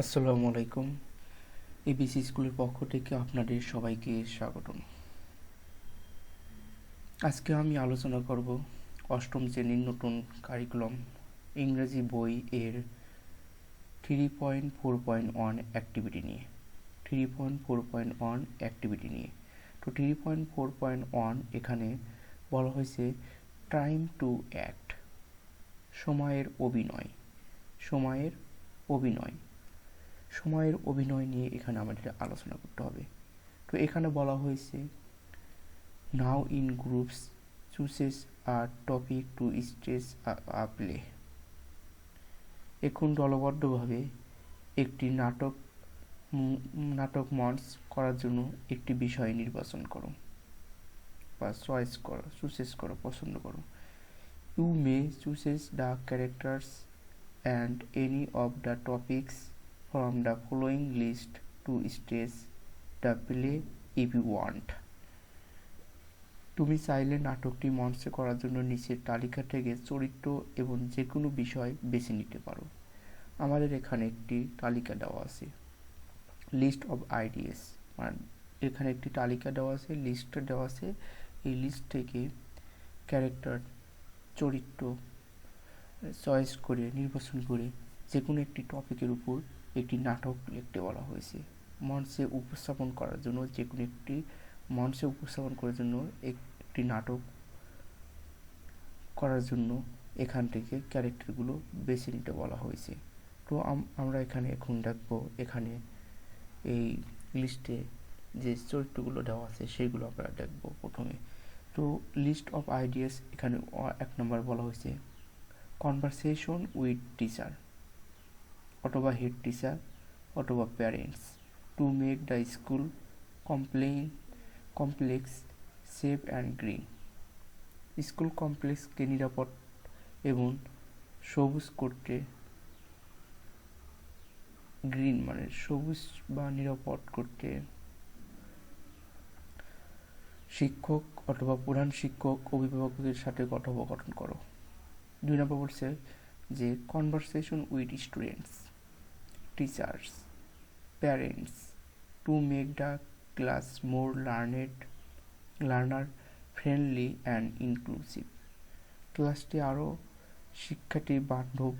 আসসালামু আলাইকুম। এবিসি স্কুলের পক্ষ থেকে আপনাদের সবাইকে স্বাগতম। আজকে আমি আলোচনা করব অষ্টম শ্রেণির নতুন কারিকুলাম ইংরেজি বই এর three point four point one activity নিয়ে। Three point four point one activity নিয়ে। তো three point four point one এখানে বলা হয়েছে টাইম টু অ্যাক্ট সময়ের অভিনয় সময়ের অভিনয়। সময়ের অভিনয় নিয়ে এখানে আমাদের আলোচনা করতে হবে। তো এখানে বলা হয়েছে now in groups chooses R topic to stage a play এখন দলবদ্ধভাবে একটি নাটক নাটক মঞ্চ করার জন্য একটি বিষয় নির্বাচন করো বা চয়েস করো চুসেস করো, পছন্দ করো। You may chooses the characters and any of the topics from the following list to stage the play if you want. তুমি চাইলে নাটকটি মঞ্চে করার জন্য নিচের তালিকা থেকে চরিত্র এবং যে কোনো বিষয় বেছে নিতে পারো। আমাদের এখানে একটি তালিকা দেওয়া আছে। লিস্ট অফ আইডিয়াস মানে এখানে একটি তালিকা দেওয়া আছে লিস্ট দেওয়া আছে। এই লিস্ট থেকে ক্যারেক্টার চরিত্র চয়েস করে, নির্বাচন করে যে কোনো একটি টপিকের উপর একটি নাটক লিখতে বলা হয়েছে। মঞ্চে উপস্থাপন করার জন্য যে কোনো একটি মঞ্চে উপস্থাপন করার জন্য একটি নাটক করার জন্য এখান থেকে ক্যারেক্টারগুলো বেছে নিতে বলা হয়েছে। তো আমরা এখানে এখন দেখব এখানে এই লিস্টে যে চরিত্রগুলো দেওয়া আছে সেগুলো আমরা দেখব প্রথমে। তো লিস্ট অফ আইডিয়াস এখানে এক নম্বর বলা হয়েছে, কনভারসেশন উইথ টিচার। অথবা হেড টিচার অথবা parents. To make the school complain complex, safe and green. School কমপ্লেক্সকে নিরাপদ এবং সবুজ করতে গ্রিন মানে সবুজ বা নিরাপদ করতে শিক্ষক অথবা প্রধান শিক্ষক অভিভাবকদের সাথে কথোপকথন করো। দুই নম্বর বলছে যে conversation with students teachers, parents to make the class more learned, learner friendly and inclusive. ক্লাসটি আরও শিক্ষার্থী বান্ধব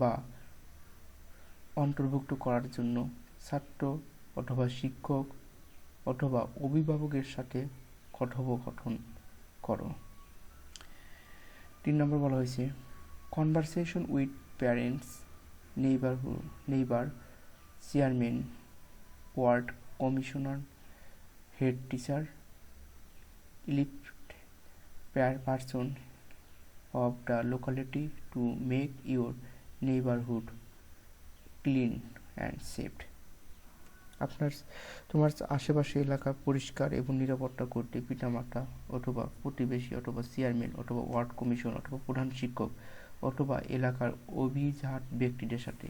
বা অন্তর্ভুক্ত করার জন্য ছাত্র অথবা শিক্ষক অথবা অভিভাবকের সাথে কথোপকথন করো তিন নম্বর বলা হয়েছে conversation with parents neighbour chairman, ward commissioner, head teacher elected person of the locality to make your neighbourhood clean and safe. আপনার তোমার আশেপাশে এলাকা পরিষ্কার এবং নিরাপত্তা করতে পিতামাতা অথবা প্রতিবেশী অথবা চেয়ারম্যান অথবা ওয়ার্ড কমিশন অথবা প্রধান শিক্ষক অথবা এলাকার অভিজাত ব্যক্তিদের সাথে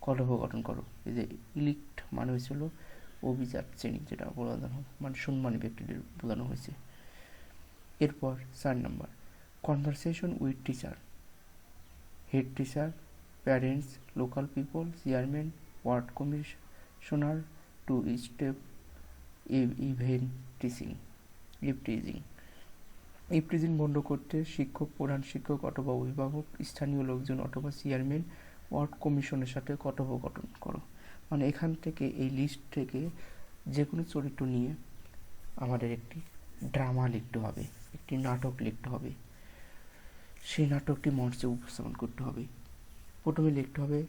কলহ গঠন করো। এই যে ইলিক্ট মানে হয়েছিল অভিজাত শ্রেণি, যেটা বোঝানো মানে সম্মানী ব্যক্তিদের বোঝানো হয়েছে। এরপর চার number conversation with teacher head teacher parents local people chairman ward commissioner to step event teaching eve teaching এই প্রেজেন্ট বন্ধ করতে শিক্ষক, প্রধান শিক্ষক অথবা অভিভাবক, স্থানীয় লোকজন অথবা চেয়ারম্যান, ওয়ার্ড কমিশনের সাথে কথোপকথন করো। মানে এখান থেকে এই লিস্ট থেকে যে কোনো চরিত্র নিয়ে আমাদের একটি ড্রামা লিখতে হবে, একটি নাটক লিখতে হবে। সেই নাটকটি মঞ্চে উপস্থাপন করতে হবে। প্রথমে লিখতে হবে,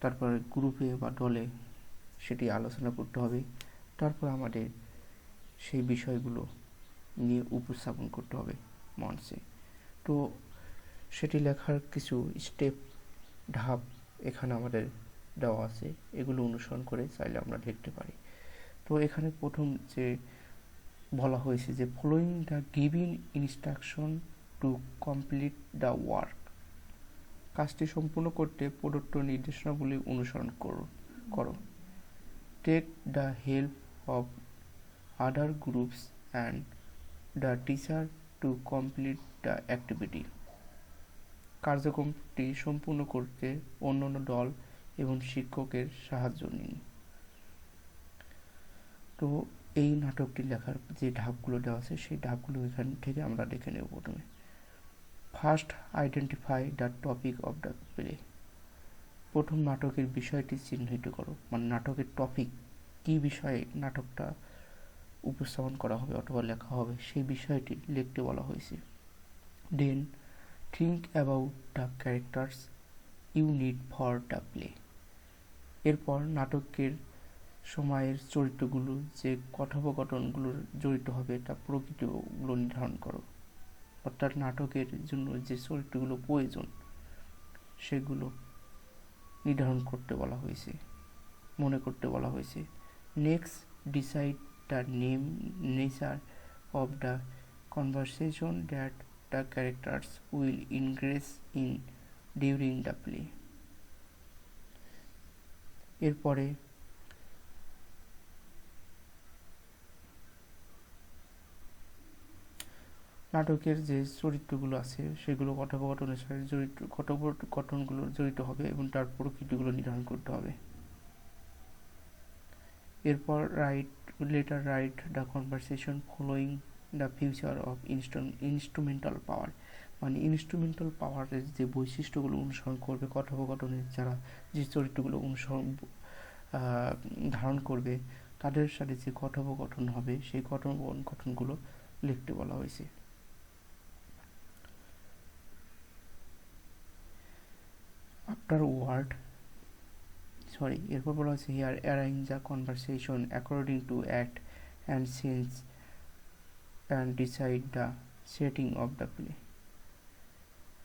তারপর গ্রুপে বা দলে সেটি আলোচনা করতে হবে। তারপর আমাদের সেই বিষয়গুলো নিয়ে উপস্থাপন করতে হবে মঞ্চে। তো সেটি লেখার কিছু স্টেপ ধাপ এখানে আমাদের দেওয়া আছে। এগুলো অনুসরণ করে চাইলে আমরা লিখতে পারি। তো এখানে প্রথম যে বলা হয়েছে যে following the giving instruction to complete the work কাজটি সম্পূর্ণ করতে প্রদত্ত নির্দেশনাগুলি অনুসরণ করো করো। Take the help of other groups and the teacher to complete the activity কার্যক্রমটি সম্পূর্ণ করতে অন্যান্য দল এবং শিক্ষকের সাহায্য নিন। তো এই নাটকটি লেখার যে ধাপগুলো দেওয়া আছে, সেই ধাপগুলো এখান থেকে আমরা দেখে নেব প্রথমে। First identify the topic of the play প্রথম নাটকের বিষয়টি চিহ্নিত করো। মানে নাটকের টপিক কী বিষয়ে নাটকটা উপস্থাপন করা হবে অথবা লেখা হবে, সেই বিষয়টি লিখতে বলা হয়েছে। Then think about the characters you need for the play এরপর নাটকের সময়ের চরিত্রগুলো, যে কথোপকথনগুলো জড়িত হবে, তা প্রকৃতিগুলো নির্ধারণ করো। অর্থাৎ নাটকের জন্য যে চরিত্রগুলো প্রয়োজন, সেগুলো নির্ধারণ করতে বলা হয়েছে, মনে করতে বলা হয়েছে। Next decide the name nature of the conversation that the characters will ingress in during the play এরপরে নাটকের যে চরিত্রগুলো আছে, সেগুলো কথোপকথনের সাথে জড়িত কথোপকথনগুলো জড়িত হবে এবং তার প্রকৃতিগুলো নির্ধারণ করতে হবে। এরপর write letter write the conversation following the future of instrumental power মানে ইনস্ট্রুমেন্টাল পাওয়ারের যে বৈশিষ্ট্যগুলো অনুসরণ করবে, কথোপকথনের যারা যে চরিত্রগুলো অনুসরণ ধারণ করবে, তাদের সাথে যে কথোপকথন হবে, সেই কথোপকথনগুলো লিখতে বলা হয়েছে। আফটার ওয়ার্ড সরি এরপর বলা হচ্ছে here arrange the conversation according to act and scenes and decide the setting of the play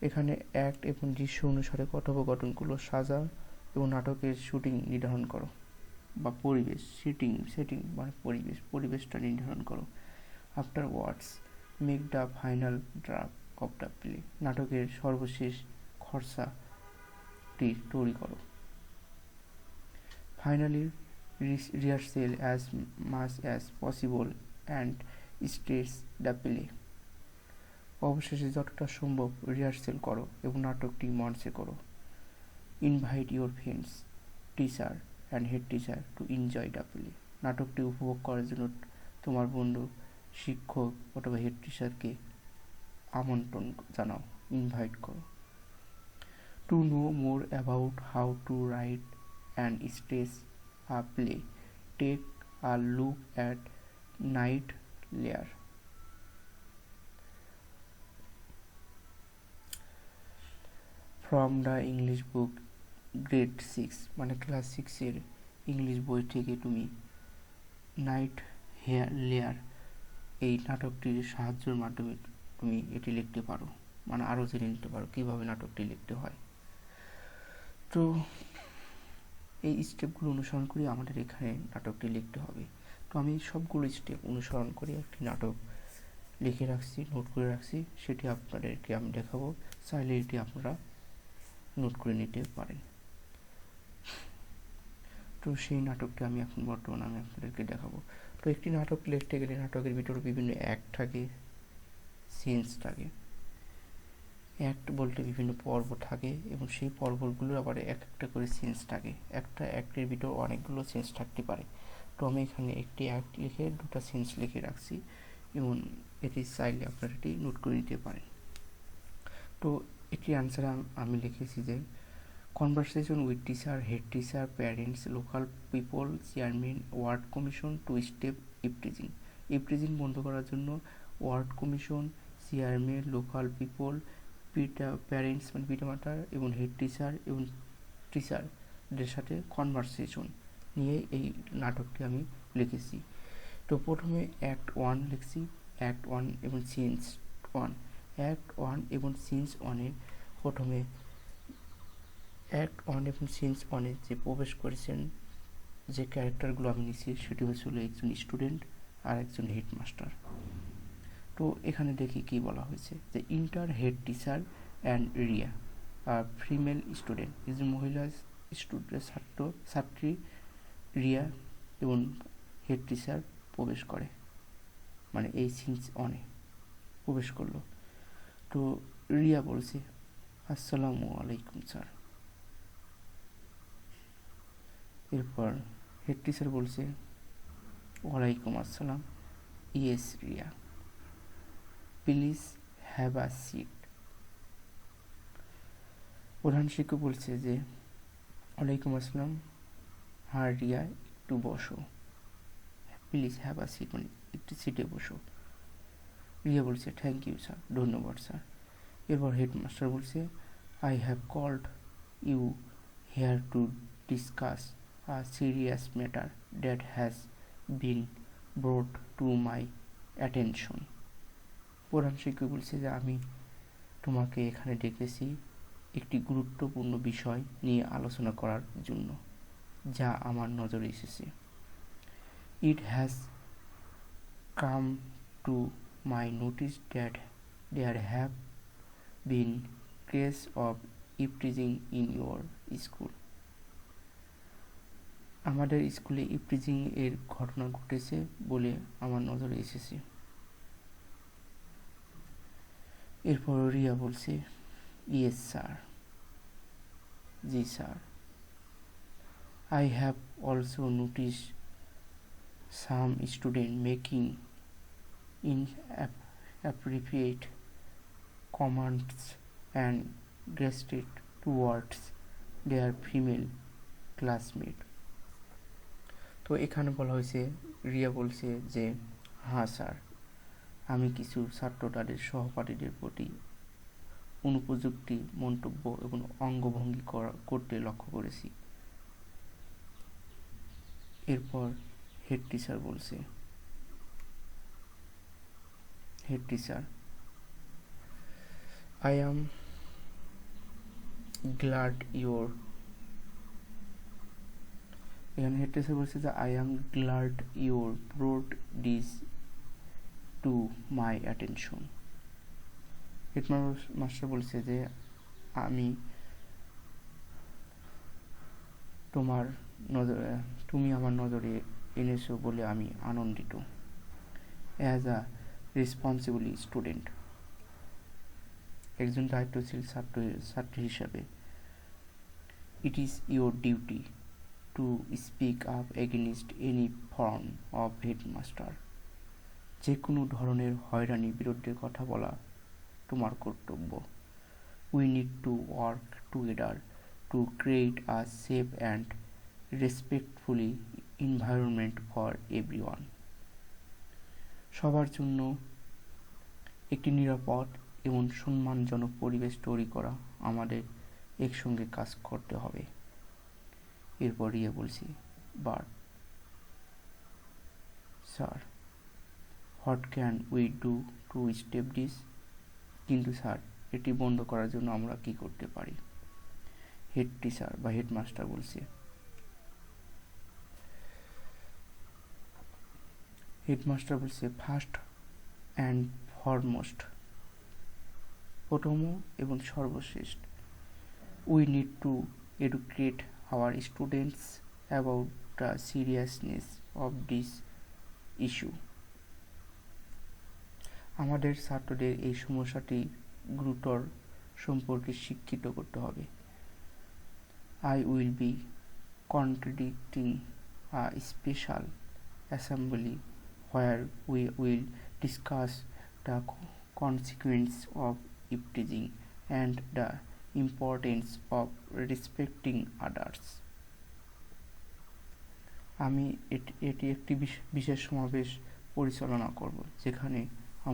এখানে অ্যাক্ট এবং দৃশ্য অনুসারে কথোপকথনগুলো সাজা এবং নাটকের শুটিং নির্ধারণ করো বা পরিবেশ সিটিং সেটিং মানে পরিবেশ, পরিবেশটা নির্ধারণ করো। Afterwards make the final draft of the play নাটকের সর্বশেষ খরচাটি তৈরি করো। Finally rehearsal as much as possible and stage the play অবশেষে যতটা সম্ভব রিহার্সেল করো এবং নাটকটি মঞ্চে করো। Invite your friends teacher and head teacher to enjoy the play নাটকটি উপভোগ করার জন্য তোমার বন্ধু, শিক্ষক অথবা হেড টিচারকে আমন্ত্রণ জানাও। ইনভাইট করো। To know more about how to write a play take a look at night layer from the English book grade six মানে ক্লাস সিক্সের ইংলিশ বই থেকে তুমি নাইট হেয়ার লেয়ার এই নাটকটির সাহায্যের মাধ্যমে তুমি এটি লিখতে পারো। মানে আরও জেনে নিতে পারো, কীভাবে নাটকটি লিখতে হয়। তো এই স্টেপগুলো অনুসরণ করে আমাদের এখানে নাটকটি লিখতে হবে। তো আমি সবগুলো স্টেপ অনুসরণ করে একটি নাটক লিখে রাখছি নোট করে রাখছি। সেটি আপনাদেরকে আমি দেখাবো। চাইলে এটি আপনারা নোট করে নিতে পারেন। তো সেই নাটকটি আমি এখন বর্তমানে আমি আপনাদেরকে দেখাবো। তো একটি নাটক লিখতে গেলে নাটকের ভিতরে বিভিন্ন অ্যাক্ট থাকে সিনস থাকে। অ্যাক্ট বলতে বিভিন্ন পর্ব থাকে এবং সেই পর্বগুলো আবার এক একটা করে সিনস থাকে। একটা অ্যাক্টের ভিতর অনেকগুলো সিনস থাকতে পারে। তো আমি এখানে একটি অ্যাক্ট লিখে দুটা সিনস লিখে রাখছি এবং এটি চাইলে আপনারা এটি নোট করে নিতে পারেন। তো এটি অ্যান্সার আমি লিখেছি যে conversation with teacher head teacher parents local people chairman ward commission to step eve teasing eve teasing বন্ধ করার জন্য ward commission chairman local people পিটা প্যারেন্টস মানে পিতামাতা এবং হেড টিচার এবং টিচারদের সাথে কনভারসেশন নিয়ে এই নাটকটি আমি লিখেছি। তো প্রথমে অ্যাক্ট ওয়ান লিখছি অ্যাক্ট ওয়ান এবং সিন্স ওয়ান অ্যাক্ট ওয়ান এবং সিন্স ওয়ানের প্রথমে অ্যাক্ট ওয়ান এবং সিন্স ওয়ানে যে প্রবেশ করেছেন যে ক্যারেক্টারগুলো আমি নিচ্ছি সেটি হচ্ছিল একজন স্টুডেন্ট আর একজন হেডমাস্টার তো এখানে দেখি কি বলা হয়েছে। যে enter head teacher and Riya female student একজন মহিলা স্টুডেন্ট ছাত্র, ছাত্রী রিয়া এবং হেড টিচার প্রবেশ করে। মানে এই সিন্স অনে প্রবেশ করল। তো রিয়া বলছে, আসসালামু আলাইকুম স্যার এরপর হেড টিচার বলছে, ওয়ালাইকুম আসসালাম। Yes Riya please have a seat. প্রধান শিক্ষক বলছে যে, ওয়ালাইকুম আসসালাম হার রিয়া একটু বসো। প্লিজ হ্যাভ আ সিট মানে একটু সিটে বসো। রিয়া বলছে, থ্যাংক ইউ স্যার, ধন্যবাদ স্যার। এরপর হেডমাস্টার বলছে, I have called you here to discuss a serious matter that has been brought to my attention. প্রধান শিক্ষক বলছে যে, আমি তোমাকে এখানে ডেকেছি একটি গুরুত্বপূর্ণ বিষয় নিয়ে আলোচনা করার জন্য, যা আমার নজরে এসেছে। It has come to my notice that there have been case of eve teasing in your school আমাদের স্কুলে ইপটিজিং এর ঘটনা ঘটেছে বলে আমার নজরে এসেছে। এরপর রিয়া বলছে yes sir G sir I have also notice some student making in inappropriate comments and gested towards their female classmate. তো এখানে বলা হয়েছে, রিয়া বলছে যে হ্যাঁ স্যার আমি কিছু ছাত্র তাদের সহপাঠীদের প্রতি অনুপযুক্তি মন্তব্য এবং অঙ্গভঙ্গি করা, করতে লক্ষ্য করেছি। এরপর হেড টিচার বলছে head teacher i am glad your এখানে হেড টিচার বলছে যে I am glad your brought this to my attention head master বলছে যে, আমি তোমার নজর, তুমি আমার নজরে এনেছো বলে আমি আনন্দিত। অ্যাজ আ রেসপন্সিবলি স্টুডেন্ট একজন দায়িত্বশীল ছাত্র, ছাত্রী হিসাবে it is your duty to speak up against any form of headmaster যে কোনো ধরনের হয়রানির বিরুদ্ধে কথা বলা তোমার কর্তব্য। We need to work together to create a safe and respectfully environment for everyone সবার জন্য একটি নিরাপদ এবং সম্মানজনক পরিবেশ তৈরি করা আমাদের একসঙ্গে কাজ করতে হবে। এরপর ইয়ে বলছি, but, sir what can we do to step this কিন্তু স্যার এটি বন্ধ করার জন্য আমরা কি করতে পারি? হেড টিচার বা হেডমাস্টার বলছে। হেডমাস্টার বলছে ফার্স্ট অ্যান্ড ফরমোস্ট প্রথম এবং সর্বশ্রেষ্ঠ। We need to educate our students about the seriousness of this issue আমাদের ছাত্রদের এই সমস্যাটি গুরুতর সম্পর্কে শিক্ষিত করতে হবে I will be contradicting a special assembly where we will discuss the consequence of teaching and the importance of respecting others. আমি এটি একটি বিশেষ সমাবেশ পরিচালনা করব, যেখানে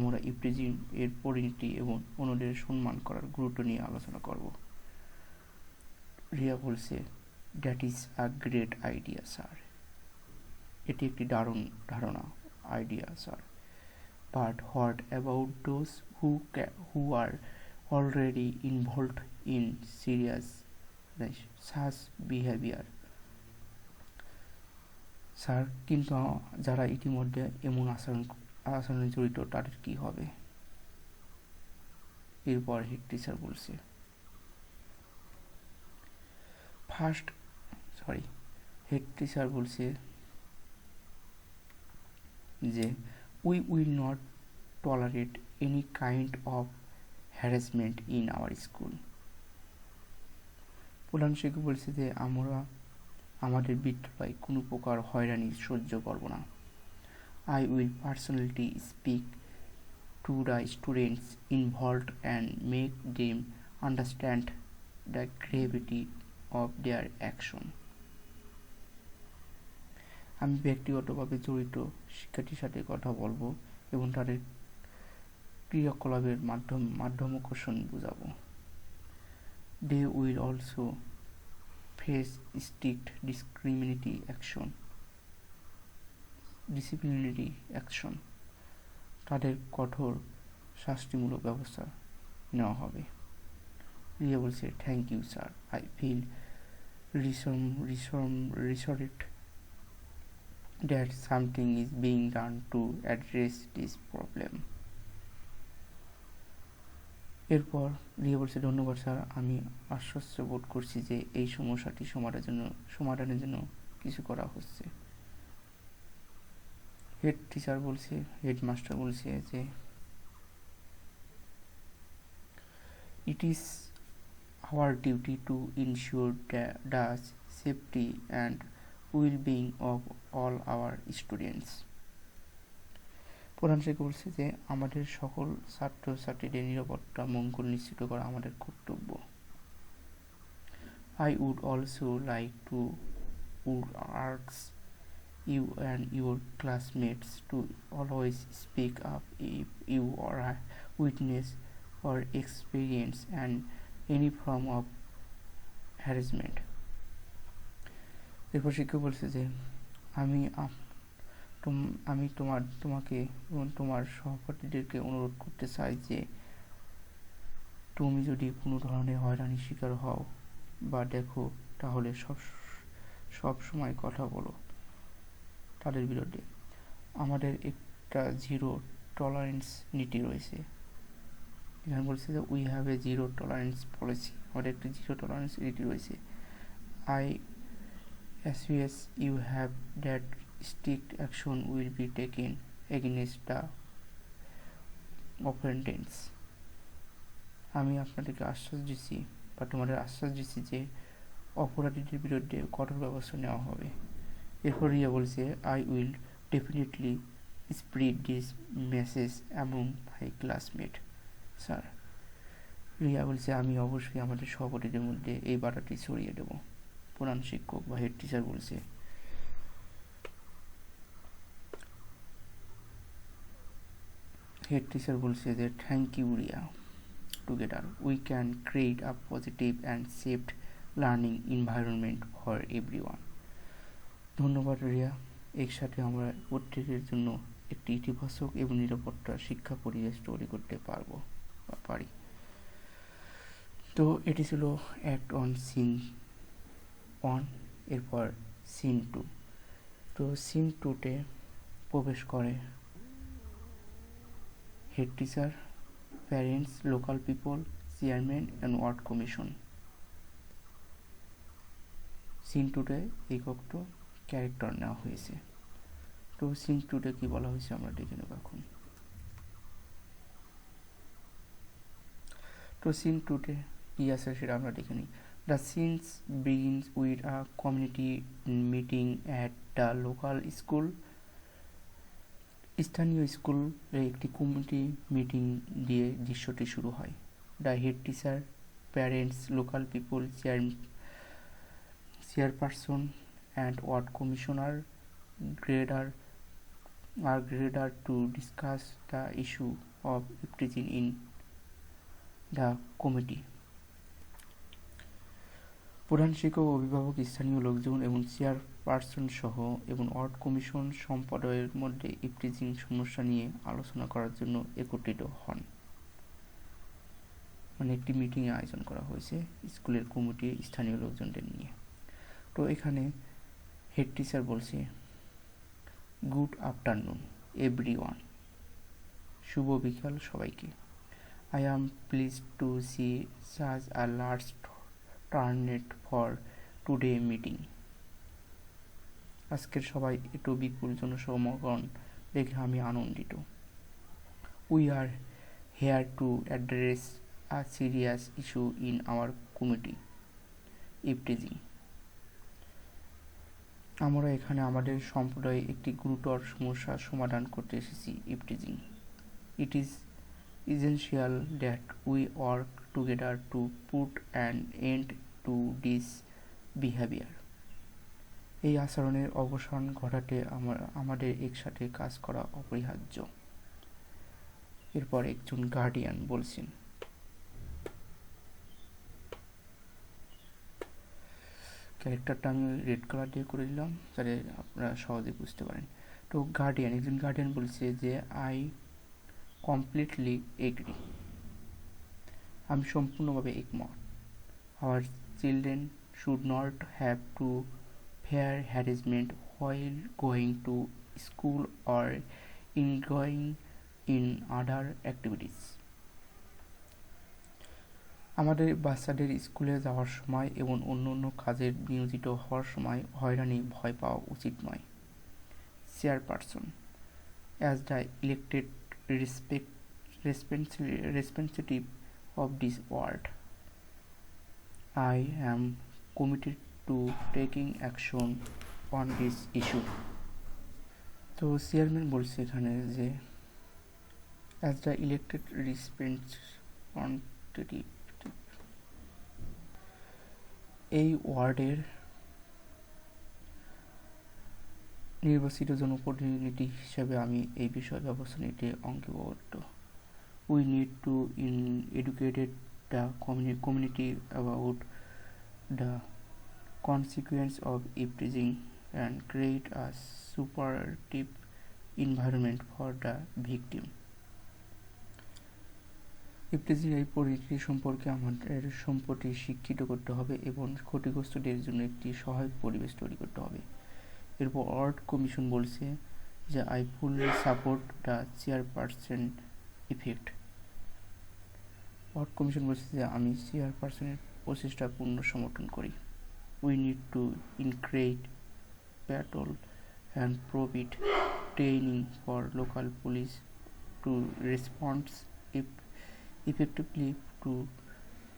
আমরা ইপ্রিজিং এর পরিণতি এবং অন্যদের সম্মান করার গুরুত্ব নিয়ে আলোচনা করব। রিয়া বলছে that is a great idea sir এটি একটি দারুণ ধারণা ideas are but what about those who who are already involved in serious such behaviour sir কিন্তু, যারা ইতিমধ্যে এমন আচরণ আচরণে জড়িত তাদের কি হবে? এরপর হেড টিচার বলছে ফার্স্ট সরি হেড টিচার বলছে যে we will not tolerate any kind of harassment in our school প্রধান শিক্ষক বলছে যে, আমরা, আমাদের বিদ্যালয় কোনো প্রকার হয়রানি সহ্য করব না। I will personality speak to the students involved and make them understand the gravity of their action আমি ব্যক্তিগতভাবে জড়িত শিক্ষার্থীর সাথে কথা বলব এবং তাদের ক্রিয়াকলাপের মাধ্যম মাধ্যমকর্ষণ বোঝাবো। They will also face strict discriminatory action disciplinary action তাদের কঠোর শাস্তিমূলক ব্যবস্থা নেওয়া হবে। রিয়া বলছে thank you sir I feel রিসম রিসম রিসরেট that something is being done to address this problem. এরপর রিয়া বলছে, ধন্যবাদ স্যার আমি আশ্বস্ত বোধ করছি যে এই সমস্যাটি সমাধানের জন্য সমাধানের জন্য কিছু করা হচ্ছে। হেড টিচার বলছে হেডমাস্টার বলছে যে it is our duty to ensure the safety and well being of all our students প্রধান শিক্ষক বলছে যে, আমাদের সকল ছাত্রছাত্রীদের নিরাপত্তা মঙ্গল নিশ্চিত করা আমাদের কর্তব্য। I would also like to would urge you and your classmates to always speak up if you are a witness or experience and any form of harassment এরপর শিক্ষক বলছে যে আমি আমি তোমার তোমাকে এবং তোমার সহপাঠীদেরকে অনুরোধ করতে চাই যে তুমি যদি কোনো ধরনের হয়রানির শিকার হও বা দেখো তাহলে সব সব সময় কথা বলো তাদের বিরুদ্ধে। আমাদের একটা জিরো টলারেন্স নীতি রয়েছে। এখানে বলছে যে we have a zero tolerance policy আমাদের একটি জিরো টলারেন্স নীতি রয়েছে। I soon as you have that strict action will be taken against the offenders আমি আপনাদেরকে আশ্বাস দিচ্ছি, বা তোমাদের আশ্বাস দিচ্ছি যে, অপরাধীদের বিরুদ্ধে কঠোর ব্যবস্থা নেওয়া হবে। এরপর রিয়া বলছে I will definitely spread this message among my classmate sir, Riya বলছে, আমি অবশ্যই আমাদের সহপাঠীদের মধ্যে এই বার্তাটি ছড়িয়ে দেবো। প্রধান শিক্ষক বা হেড টিচার বলছে হেড টিচার বলছে যে thank you Riya. Together we can create a positive and safe learning environment for everyone ধন্যবাদ রিয়া। একসাথে আমরা প্রত্যেকের জন্য একটি ইতিবাচক এবং নিরাপত্তা শিক্ষা পরিবেশ তৈরি করতে পারব বা পারি। তো এটি ছিল অ্যাক্ট অন সিন ওয়ান এরপর সিন টু তো সিন টুতে প্রবেশ করে head teacher parents local people chairman and ward commission scene টুতে এই ক্যারেক্টার নেওয়া হয়েছে। সিন টুতে কি বলা হয়েছে আমরা দেখে নেব এখন। তো সিন টুতে কি আছে সেটা আমরা দেখে নিই। The scenes begins with a community meeting at the local school স্থানীয় স্কুলে একটি কমিটি মিটিং দিয়ে দৃশ্যটি শুরু হয়। The head teacher parents local people chair chairperson and ward commissioner grader are gathered to discuss the issue of teaching in the committee. প্রধান শিক্ষক অভিভাবক স্থানীয় লোকজন এবং চেয়ারপারসন সহ এবং ওয়ার্ড কমিশন সম্পাদকের মধ্যে ইফটিজিং সমস্যা নিয়ে আলোচনা করার জন্য একত্রিত হন মানে একটি মিটিং আয়োজন করা হয়েছে স্কুলের কমিটি স্থানীয় লোকজনদের নিয়ে তো এখানে হেড টিচার বলছে, গুড আফটারনুন এভরি ওয়ান শুভ বিকাল সবাইকে। I am pleased to see such a large turnout for today meeting. আজকের সবাই একটু বিপুল জনসমাগম দেখে আমি আনন্দিত। We are here to address a serious issue in our committee eve teasing আমরা এখানে আমাদের সম্প্রদায়ে একটি গুরুতর সমস্যার সমাধান করতে এসেছি, eve teasing. It is essential that we work together to put an end to this behavior. এই আচরণের অবসান ঘটাতে আমাদের একসাথে কাজ করা অপরিহার্য। এরপর একজন গার্ডিয়ান বলছেন ক্যারেক্টারটা আমি রেড কালার দিয়ে করে দিলাম যাতে আপনারা সহজে বুঝতে পারেন। তো গার্ডিয়ান একজন গার্ডিয়ান বলছে যে আই কমপ্লিটলি এগ্রি আমি সম্পূর্ণভাবে একমত our children should not have to fear harassment while going to school or in going in other activities আমাদের বাচ্চাদের স্কুলে যাওয়ার সময় এবং অন্য অন্য কাজে নিয়োজিত হওয়ার সময় হয়রানি, ভয় পাওয়া উচিত নয় chairperson as the elected respect representative of this world. I am committed to taking action on this issue. তো চেয়ারম্যান বলছে এখানে যে অ্যাজ দ্য ইলেক্টেড রিপ্রেজেন্টেটিভ এই ওয়ার্ডের নির্বাচিত জনপ্রতিনিধি হিসেবে আমি এই বিষয় ব্যবস্থা নিতে অঙ্গীবদ্ধ we need to in educated the community about the consequence of eve teasing and create a supportive environment for the victim. Eve teasing এই পরিস্থিতি সম্পর্কে আমাদের সম্পত্তি শিক্ষিত করতে হবে এবং ক্ষতিগ্রস্তদের জন্য একটি সহায়ক পরিবেশ তৈরি করতে হবে। এরপর আর্ট কমিশন বলছে যে I fully support the chairperson effect. Art commission বলছে যে আমি চেয়ারপারসনের প্রচেষ্টা পূর্ণ সমর্থন করি। We need to increase patrol and provide training for local police to response if effectively to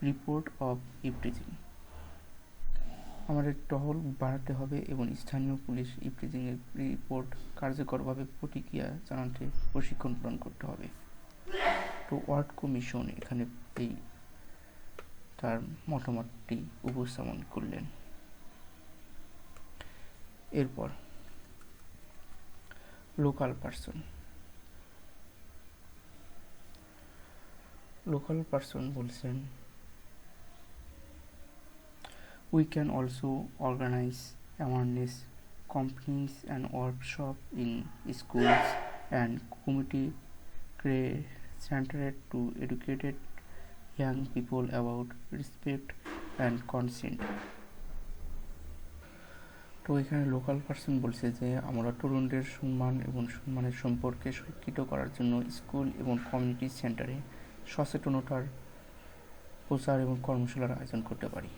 report of eve teasing আমাদের টহল বাড়াতে হবে এবং স্থানীয় পুলিশ ইফটিজিংয়ের রিপোর্ট কার্যকরভাবে প্রতিক্রিয়া জানাতে প্রশিক্ষণ প্রদান করতে হবে। তো ওয়ার্ড কমিশন এখানে এই তার মতামতটি উপস্থাপন করলেন। এরপর লোকাল পার্সন লোকাল পার্সন বলছেন We can also organize awareness campaigns and workshops in schools and community centered to educate young people about respect and consent. তো এখানে লোকাল পার্সন বলছে যে আমরা তরুণদের সম্মান এবং সম্মানের সম্পর্কে শিক্ষিত করার জন্য স্কুল এবং কমিউনিটি সেন্টারে সচেতনতার প্রচার এবং কর্মশালার আয়োজন করতে পারি।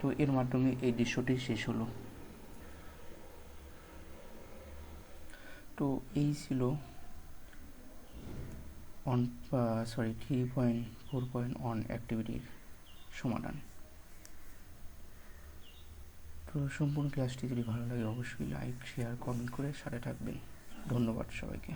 তো এর মাধ্যমে এই দৃশ্যটি শেষ হলো। তো এই ছিল on sorry three point four point on অ্যাক্টিভিটির সমাধান। তো সম্পূর্ণ ক্লাসটি যদি ভালো লাগে, অবশ্যই লাইক শেয়ার কমেন্ট করে সাথে থাকবেন। ধন্যবাদ সবাইকে।